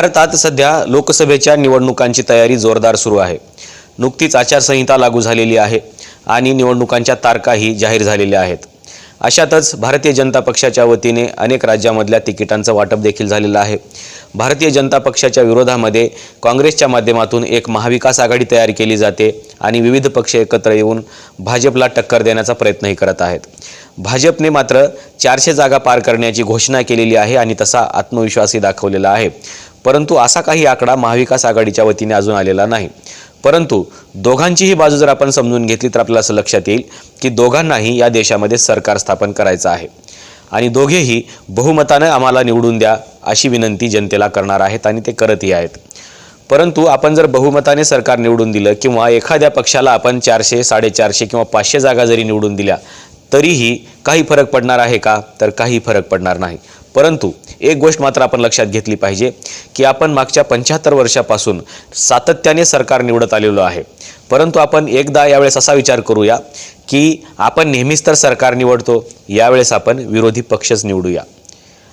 भारतात सध्या लोकसभेच्या निवडणुकांची तयारी जोरदार सुरू आहे. नुकतीच आचारसंहिता लागू झालेली आहे आणि निवडणुकांच्या तारखाही जाहीर झालेल्या आहेत. अशातच भारतीय जनता पक्षाच्या वतीने अनेक राज्यामधल्या तिकिटांचं वाटप देखील झालेलं आहे. भारतीय जनता पक्षाच्या विरोधामध्ये काँग्रेसच्या माध्यमातून एक महाविकास आघाडी तयार केली जाते आणि विविध पक्ष एकत्र येऊन भाजपला टक्कर देण्याचा प्रयत्नही करत आहेत. भाजपने मात्र चारशे जागा पार करण्याची घोषणा केलेली आहे आणि तसा आत्मविश्वासही दाखवलेला आहे. परंतु असा काही आकडा महाविकास आघाडीच्या वतीने अजून आलेला नाही. परंतु दोघांचीही बाजू जर आपण समजून घेतली तर आपल्याला असं लक्षात येईल की दोघांनाही या देशामध्ये सरकार स्थापन करायचं आहे. आणि दोघेही बहुमतानं आम्हाला निवडून द्या अशी विनंती जनतेला करणार आहेत आणि ते करतही आहेत. परंतु आपण जर बहुमताने सरकार निवडून दिलं किंवा एखाद्या पक्षाला आपण चारशे साडेचारशे किंवा पाचशे जागा जरी निवडून दिल्या तरीही काही फरक पडणार आहे का? तर काही फरक पडणार नाही. परंतु एक गोष्ट मात्र आपण लक्षात घेतली पाहिजे की आपण मागच्या पंच्याहत्तर वर्षापासून सातत्याने सरकार निवडत आलेलो आहे. परंतु आपण एकदा यावेळेस असा विचार करूया की आपण नेहमीच तर सरकार निवडतो यावेळेस आपण विरोधी पक्षच निवडूया.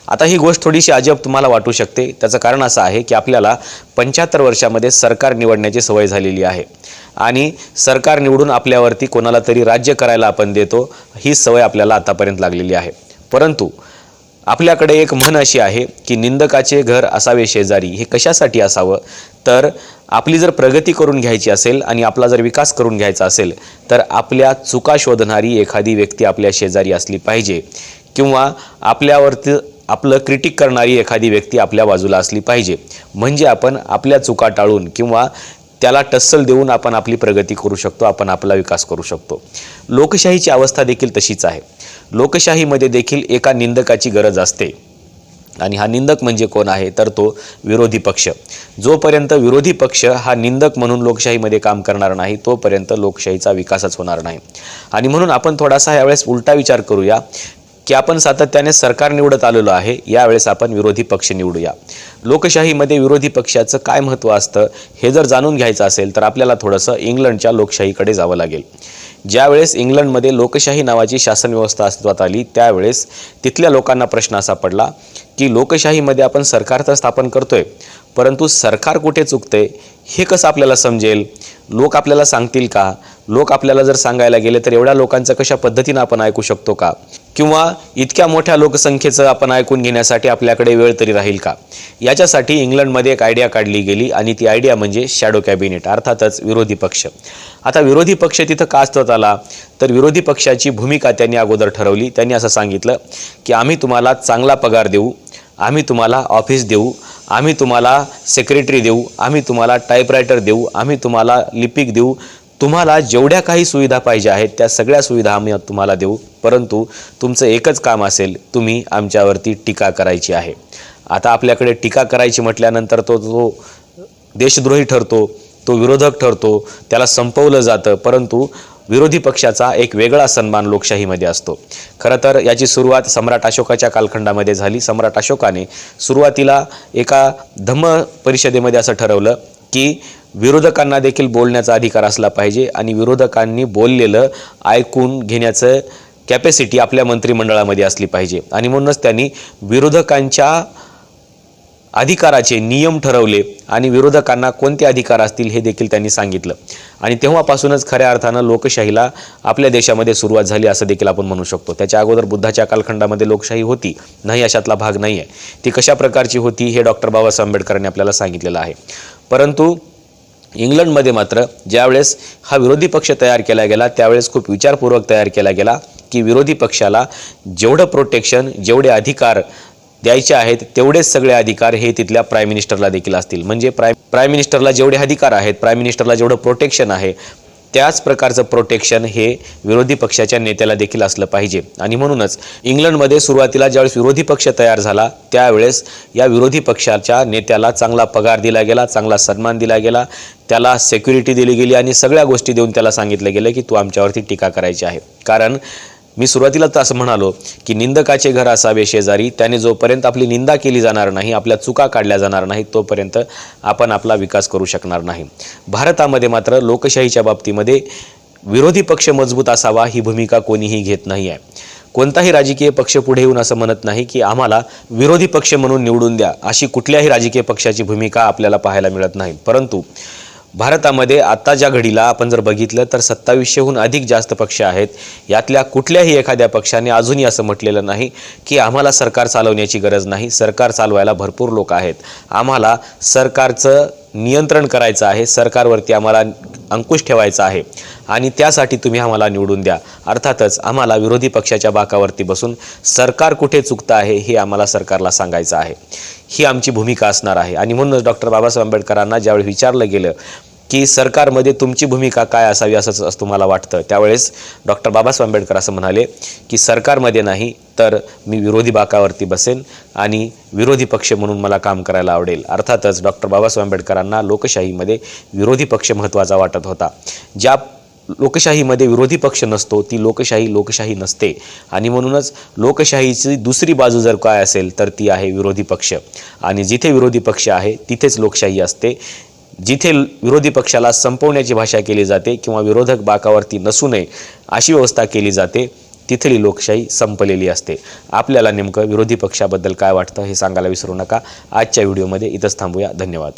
आता ही गोष्ट थोडीशी अजब तुम्हाला वाटू शकते. त्याचं कारण असं आहे की आपल्याला पंच्याहत्तर वर्षामध्ये सरकार निवडण्याची सवय झालेली आहे. आणि सरकार निवडून आपल्यावरती कोणाला तरी राज्य करायला आपण देतो ही सवय आपल्याला आतापर्यंत लागलेली आहे. परंतु आपल्याकडे एक म्हण अशी आहे की निंदकाचे घर असावे शेजारी हे कशासाठी असावं? तर आपली जर प्रगती करून घ्यायची असेल आणि आपला जर विकास करून घ्यायचा असेल तर आपल्या चुका शोधणारी एखादी व्यक्ती आपल्या शेजारी असली पाहिजे. किंवा आपल्यावरती आपलं क्रिटिक करणारी एखादी व्यक्ती आपल्या बाजूला असली पाहिजे. म्हणजे आपण आपल्या चुका टाळून किंवा त्याला टस्सल देऊन आपण आपली प्रगती करू शकतो आपण आपला विकास करू शकतो. लोकशाहीची अवस्था देखील तशीच आहे. लोकशाहीमध्ये देखील एका निंदकाची गरज असते. आणि हा निंदक म्हणजे कोण आहे? तर तो विरोधी पक्ष. जोपर्यंत विरोधी पक्ष हा निंदक म्हणून लोकशाहीमध्ये काम करणार नाही तोपर्यंत लोकशाहीचा विकासच होणार नाही. आणि म्हणून आपण थोडासा यावेळेस उलटा विचार करूया. की आपण सातत्याने सरकार निवडत आलेलो आहे यावेळेस आपण विरोधी पक्ष निवडूया. लोकशाहीमध्ये विरोधी पक्षाचं काय महत्त्व असतं हे जर जाणून घ्यायचं असेल तर आपल्याला थोडंसं इंग्लंडच्या लोकशाहीकडे जावं लागेल. ज्यावेळेस इंग्लंडमध्ये लोकशाही नावाची शासन व्यवस्था अस्तित्वात आली त्यावेळेस तिथल्या लोकांना प्रश्न असा पडला की लोकशाहीमध्ये आपण सरकार तर स्थापन करतोय परंतु सरकार कुठे चुकतंय हे कसं आपल्याला समजेल? लोक आपल्याला सांगतील का? लोक आपल्याला जर सांगायला गेले तर एवढ्या लोकांचं कशा पद्धतीनं आपण ऐकू शकतो का? किंवा इतक्या मोठ्या लोकसंख्येचं आपण ऐकून घेण्यासाठी आपल्याकडे वेळ तरी राहील का? याच्यासाठी इंग्लंडमध्ये एक आयडिया काढली गेली आणि ती आयडिया म्हणजे शॅडो कॅबिनेट अर्थातच विरोधी पक्ष. आता विरोधी पक्ष तिथं का अस्तित्वात आला? तर विरोधी पक्षाची भूमिका त्यांनी अगोदर ठरवली. त्यांनी असं सांगितलं की आम्ही तुम्हाला चांगला पगार देऊ आम्ही तुम्हाला ऑफिस देऊ आम्ही तुम्हाला सेक्रेटरी देऊ आम्ही तुम्हाला टाईपरायटर देऊ आम्ही तुम्हाला लिपिक देऊ. तुम्हाला जेवढ्या काही सुविधा पाहिजे आहेत त्या सगळ्या सुविधा आम्ही तुम्हाला देऊ. परंतु तुमचं एकच काम असेल तुम्ही आमच्यावरती टीका करायची आहे. आता आपल्याकडे टीका करायची म्हटल्यानंतर तो तो देशद्रोही ठरतो तो विरोधक ठरतो त्याला संपवलं जातं. परंतु विरोधी पक्षाचा एक वेगळा सन्मान लोकशाहीमध्ये असतो. खरं तर याची सुरुवात सम्राट अशोकाच्या कालखंडामध्ये झाली. सम्राट अशोकाने सुरुवातीला एका धम्म परिषदेमध्ये असं ठरवलं की विरोधकांना देखील बोलण्याचा अधिकार असला पाहिजे आणि विरोधकांनी बोललेलं ऐकून घेण्याचं कॅपॅसिटी आपल्या मंत्रिमंडळामध्ये असली पाहिजे. आणि म्हणूनच त्यांनी विरोधकांच्या अधिकाराचे नियम ठरवले आणि विरोधकांना कोणते अधिकार असतील हे देखील त्यांनी सांगितलं. आणि तेव्हापासूनच खऱ्या अर्थानं लोकशाहीला आपल्या देशामध्ये सुरुवात झाली असं देखील आपण म्हणू शकतो. त्याच्या अगोदर बुद्धाच्या कालखंडामध्ये लोकशाही होती नाही अशातला भाग नाही आहे ती कशा प्रकारची होती हे डॉक्टर बाबासाहेब आंबेडकरांनी आपल्याला सांगितलेलं आहे. परंतु इंग्लंडमध्ये मात्र ज्यावेळेस हा विरोधी पक्ष तयार केला गेला त्यावेळेस खूप विचारपूर्वक तयार केला गेला की विरोधी पक्षाला जेवढं प्रोटेक्शन जेवढे अधिकार द्यायचे आहेत तेवढेच सगळे अधिकार हे तिथल्या प्राईम मिनिस्टरला देखील असतील. म्हणजे प्राय प्राईम मिनिस्टरला जेवढे अधिकार आहेत प्राईम मिनिस्टरला जेवढं प्रोटेक्शन आहे त्याच प्रकारचं प्रोटेक्शन हे विरोधी पक्षाच्या नेत्याला देखील असलं पाहिजे. आणि म्हणूनच इंग्लंडमध्ये सुरुवातीला ज्यावेळेस विरोधी पक्ष तयार झाला त्यावेळेस या विरोधी पक्षाच्या नेत्याला चांगला पगार दिला गेला चांगला सन्मान दिला गेला त्याला सेक्युरिटी दिली गेली आणि सगळ्या गोष्टी देऊन त्याला सांगितलं गेलं की तू आमच्यावरती टीका करायची आहे. कारण मी सुरुवातीला तर असं म्हणालो की निंदकाचे घर असावे शेजारी त्याने जोपर्यंत आपली निंदा केली जाणार नाही आपल्या चुका काढल्या जाणार नाही तोपर्यंत आपण आपला विकास करू शकणार नाही. भारतामध्ये मात्र लोकशाहीच्या बाबतीमध्ये विरोधी पक्ष मजबूत असावा ही भूमिका कोणीही घेत नाही आहे कोणताही राजकीय पक्ष पुढे येऊन असं म्हणत नाही की आम्हाला विरोधी पक्ष म्हणून निवडून द्या अशी कुठल्याही राजकीय पक्षाची भूमिका आपल्याला पाहायला मिळत नाही. परंतु भारतामध्ये आत्ताच्या घडीला आपण जर बघितलं तर सत्तावीसशेहून अधिक जास्त पक्ष आहेत. यातल्या कुठल्याही एखाद्या पक्षाने अजूनही असं म्हटलेलं नाही की आम्हाला सरकार चालवण्याची गरज नाही. सरकार चालवायला भरपूर लोक आहेत. आम्हाला सरकारचं नियंत्रण करायचं आहे. सरकारवरती आम्हाला अंकुश ठेवायचा आहे. आणि त्यासाठी तुम्ही आम्हाला निवडून द्या. अर्थातच आम्हाला विरोधी पक्षाच्या बाकावरती बसून सरकार कुठे चुकतं आहे हे आम्हाला सरकारला सांगायचं आहे. ही आमची भूमिका असणार आहे. आणि म्हणूनच डॉक्टर बाबासाहेब आंबेडकरांना ज्यावेळी विचारलं गेलं की सरकारमध्ये तुमची भूमिका काय असावी असं तुम्हाला वाटतं? त्यावेळेस डॉक्टर बाबासाहेब आंबेडकर असं म्हणाले की सरकारमध्ये नाही तर मी विरोधी बाकावरती बसेन आणि विरोधी पक्ष म्हणून मला काम करायला आवडेल. अर्थातच डॉक्टर बाबासाहेब आंबेडकरांना लोकशाहीमध्ये विरोधी पक्ष महत्त्वाचा वाटत होता. ज्या लोकशाहीमध्ये विरोधी पक्ष नसतो ती लोकशाही लोकशाही नसते. आणि म्हणूनच लोकशाहीची दुसरी बाजू जर काय असेल तर ती आहे विरोधी पक्ष. आणि जिथे विरोधी पक्ष आहे तिथेच लोकशाही असते. जिथे विरोधी पक्षाला संपवण्याची भाषा केली जाते किंवा विरोधक बाकावरती नसू नये अशी व्यवस्था केली जाते तिथली लोकशाही संपलेली असते. आपल्याला नेमकं विरोधी पक्षाबद्दल काय वाटतं हे सांगायला विसरू नका. आजच्या व्हिडिओमध्ये इथंच थांबूया. धन्यवाद.